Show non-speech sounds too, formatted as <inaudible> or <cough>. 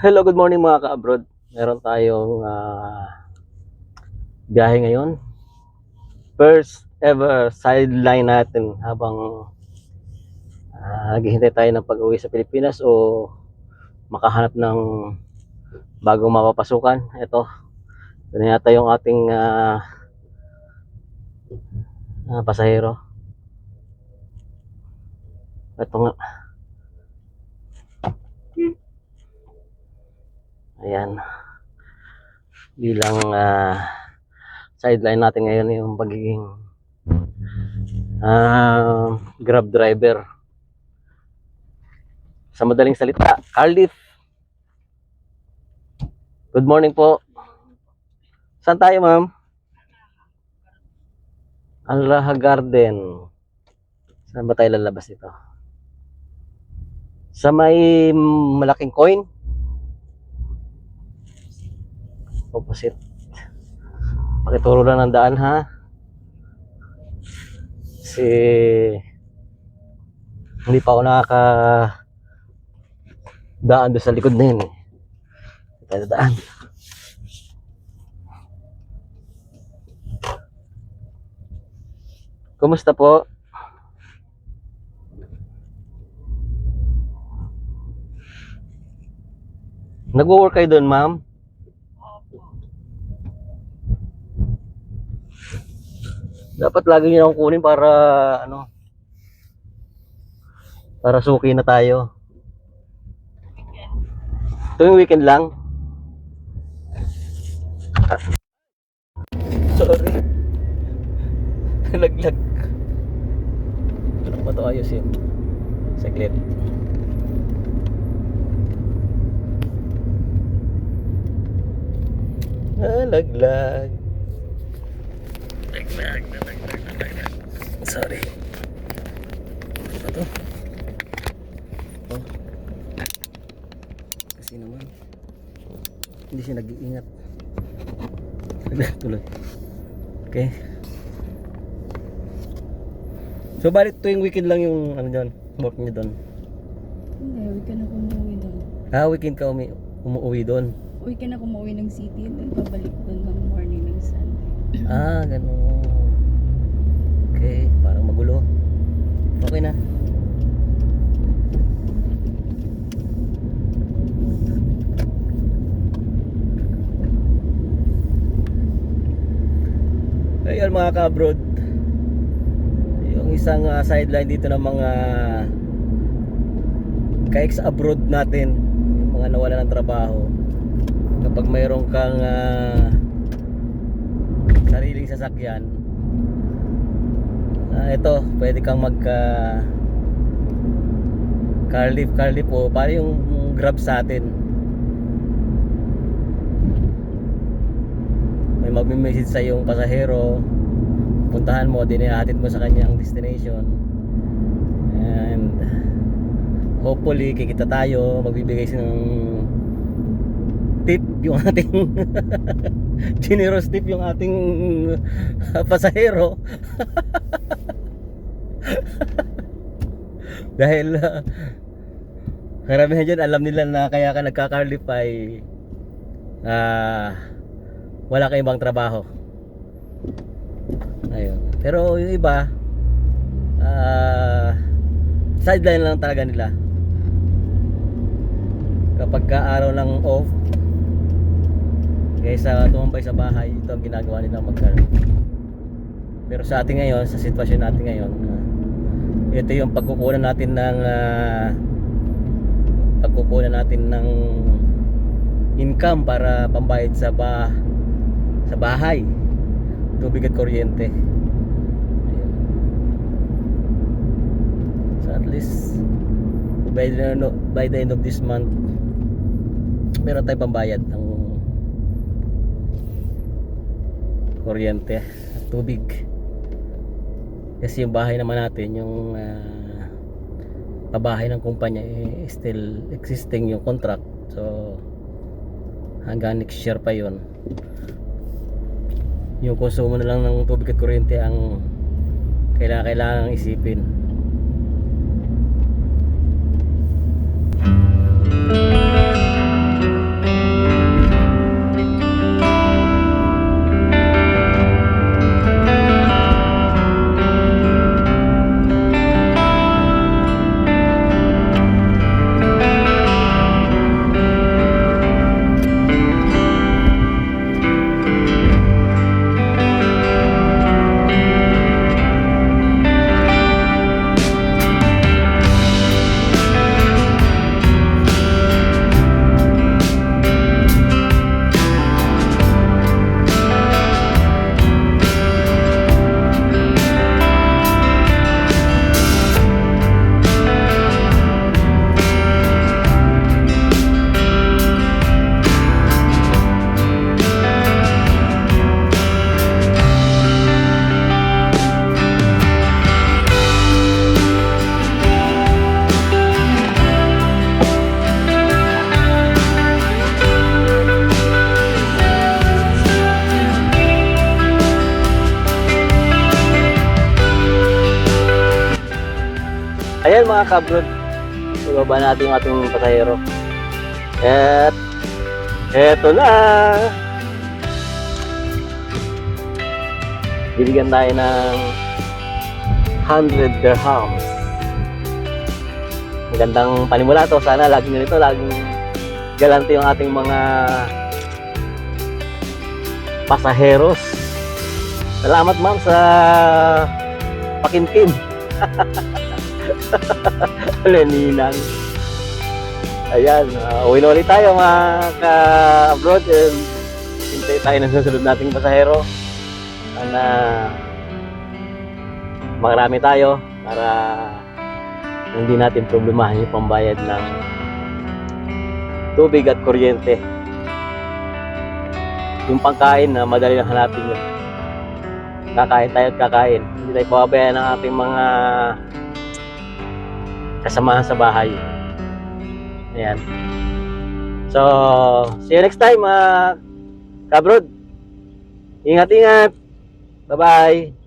Hello, good morning mga ka-abroad. Meron tayong ah, biyahe ngayon. First ever sideline natin habang ah, naghihintay tayo ng pag-uwi sa Pilipinas o makahanap ng bagong mapapasukan. Ito, ito yata yung ating ah, ah, pasahero. Ito nga. Ayan. Bilang ah, sideline natin ngayon yung pagiging ah, grab driver. Sa madaling salita, Cardiff. Good morning po. Saan tayo, ma'am? Alraha Garden. Saan ba tayo lalabas ito? Sa may malaking coin? Opposite. Pakituro lang ng daan ha. Kasi hindi pa ako nakaka daan doon sa likod na yun eh. Tayo daan. Kumusta po? Nag-work kayo doon, ma'am? Dapat lagi niyo akong kunin para ano para suki na tayo. Tuwing weekend lang. Sorry. <laughs> Nalaglag. Ano ba ito ayusin? Saglit. Nalaglag. Sorry. Ano ba to? Oh. Kasi naman. Hindi siya nag-iingat. Tuloy. Okay. So, balik tuwing weekend lang yung ano dyan, work niyo doon. Hindi, weekend ako umuwi doon. Ah, weekend ka umi umuwi doon. Weekend ako umuwi ng city, doon pabalik doon ng morning ng Sunday. Ah, ganun. Okay, parang magulo. Okay na. Ayun mga ka-abroad. Yung isang ah, sideline dito ng mga ka-ex abroad natin, yung mga nawala ng trabaho. Kapag mayroon kang ah, sariling sasakyan ah, ito pwede kang magka car lift car lift po. Para yung grab sa atin? May magme-message sa yung pasahero. Puntahan mo dinihatid mo sa kanyang destination. And hopefully kikita tayo. Magbibigay siya ng tip yung <laughs> ating generous tip yung ating uh, pasahero <laughs> <laughs> dahil uh, karamihan dyan alam nila na kaya ka nagkakarlip ay ah wala kang ibang trabaho. Ayun. Pero yung iba ah sideline lang talaga nila. Kapag ka araw ng off kaysa tumambay sa bahay ito ang ginagawa nila magkano pero sa atin ngayon sa sitwasyon natin ngayon ah, ito yung pagkukunan natin ng ah, pagkukunan natin ng income para pambayad sa ba sa bahay. Tubig at kuryente. So at least by the, by the end of this month meron tayong pambayad ng kuryente tubig kasi yung bahay naman natin yung uh, pabahay ng kumpanya eh, still existing yung contract. So hanggang next year pa yon yung konsumo na lang ng tubig at kuryente ang kailangan kailangan isipin mga kabrod. Ibaba natin yung ating pasahero. At eto na. Bibigyan tayo ng 100 dirhams. Magandang panimula to. Sana laging ganito, laging galante yung ating mga pasaheros. Salamat ma'am sa pakintin. <laughs> <laughs> Leninang. Ayan, uh, uwi na ulit tayo mga ka-abroad. and Hintay tayo ng susunod nating pasahero. Sana makarami tayo para hindi natin problemahan yung pambayad ng tubig at kuryente. Yung pangkain na madali lang hanapin yun. Kakain tayo at kakain. Hindi tayo pababayaan ng ating mga kasamahan sa bahay. Ayan. So, see you next time, mga kabrod. Ingat-ingat. Bye-bye.